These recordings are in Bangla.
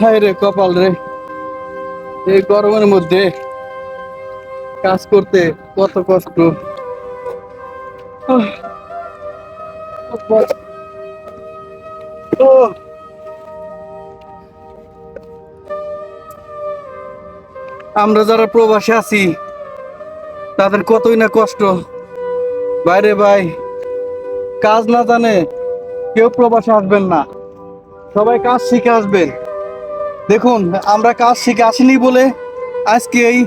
হায় রে কপাল রে। এই গরমের মধ্যে কাজ করতে কত কষ্ট। আমরা যারা প্রবাসে আছি, তাদের কতই না কষ্ট। বাইরে ভাই, কাজ না জানে কেউ প্রবাসে আসবেন না। সবাই কাজ শিখে আসবেন। দেখুন, আমরা কাজ শিখে আসিনি বলে আজকে এই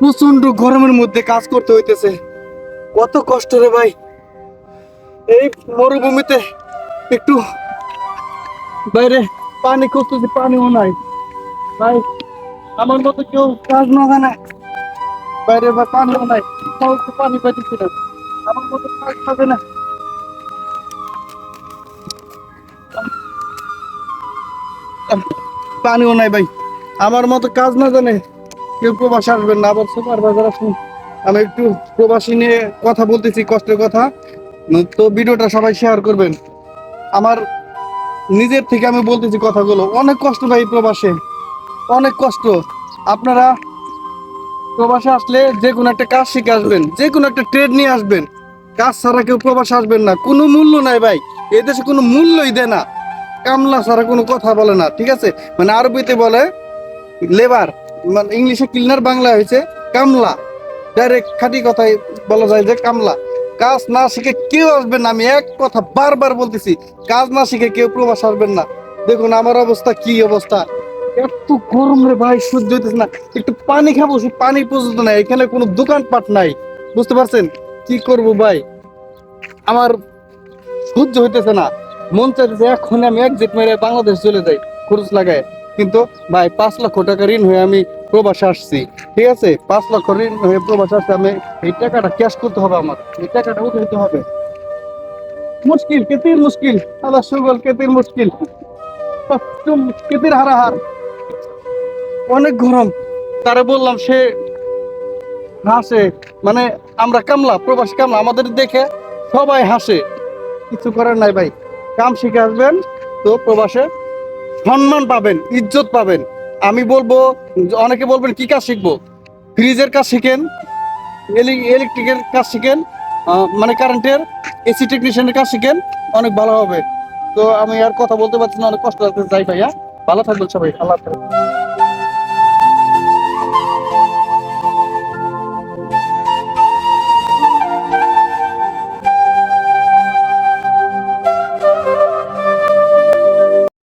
প্রচণ্ড গরমের মধ্যে কাজ করতে হইতেছে। কত কষ্ট রে ভাই। এই মরুভূমিতে একটু বাইরে পানি খুঁজতেছি, পানিও নাই। ভাই, আমার মতো কেউ কাজ না জানে। বাইরে বা পানিও নাই। পানি পাইতেছি না। আমার মতো কাজ পাবে না পানিও নাই ভাই। আমার মতো কাজ না জানে কেউ প্রবাসী আসবেন না, আবার সুপার বাজার আসুন আমি একটু প্রবাসী নিয়ে কথা বলতেছি, কষ্টের কথা। তো ভিডিওটা সবাই শেয়ার করবেন। আমার নিজের থেকে আমি বলতেছি কথাগুলো। অনেক কষ্ট ভাই প্রবাসে। অনেক কষ্ট। আপনারা প্রবাসে আসলে যে কোনো একটা কাজ শিখে আসবেন, যে কোনো একটা ট্রেড নিয়ে আসবেন। কাজ ছাড়া কেউ প্রবাসে আসবেন না। কোনো মূল্য নাই ভাই। এদেশে কোনো মূল্যই দেয় না। কামলা ছাড়া কোনো কথা বলে না, ঠিক আছে? মানে আরবিতে বলে, লেবার মানে ইংলিশে ক্লিনার বাংলা হয়েছে, কামলা। ডাইরেক্ট খাঁটি কথাই বলা যায় যে কামলা। কাজ না শিখে কেউ আসবেন না, আমি এক কথা বারবার বলতেছি, কাজ না শিখে কেউ প্রবাস আসবেন না। দেখুন আমার অবস্থা, কি অবস্থা? এত গরম রে ভাই, সহ্য হইতেছে না। একটু পানি খাব, সে পানি পর্যন্ত নাই, এখানে কোনো দোকানপাট নাই, বুঝতে পারছেন? কি করব ভাই? আমার সহ্য হইতেছে না। মন চাইতেছে এখন আমি একজিট মেরে বাংলাদেশ চলে যাই, খরচ লাগায়। কিন্তু ভাই, পাঁচ লক্ষ টাকা ঋণ হয়ে আমি প্রবাসে আসছি, ঠিক আছে? পাঁচ লক্ষ ঋণ হয়ে প্রবাসে আসছি আমি এই টাকাটা ক্যাশ করতে হবে আমার, এই টাকাটা উঠাইতে হবে। মুশকিল, কেতির মুশকিল, আল্লাহ সুগল কেতির মুশকিল। কেতির হারাহার। অনেক গরম। তারে বললাম, সে হাসে মানে আমরা কামলা, প্রবাসী কামলা, আমাদের দেখে সবাই হাসে। কিছু করার নাই ভাই। কাম শিখে আসবেন, তো প্রবাসে সম্মান পাবেন, ইজ্জত পাবেন। আমি বলব, অনেকে বলবেন, কি কাজ শিখব? ফ্রিজের কাজ শিখেন ইলেকট্রিকের কাজ শিখেন মানে কারেন্টের, এসি টেকনিশিয়ানের কাজ শিখেন, অনেক ভালো হবে। তো আমি আর কথা বলতে পারছি না, অনেক কষ্ট লাগছে যাই ভাইয়া। ভালো থাকবেন সবাই, আল্লাহ হাফেজ।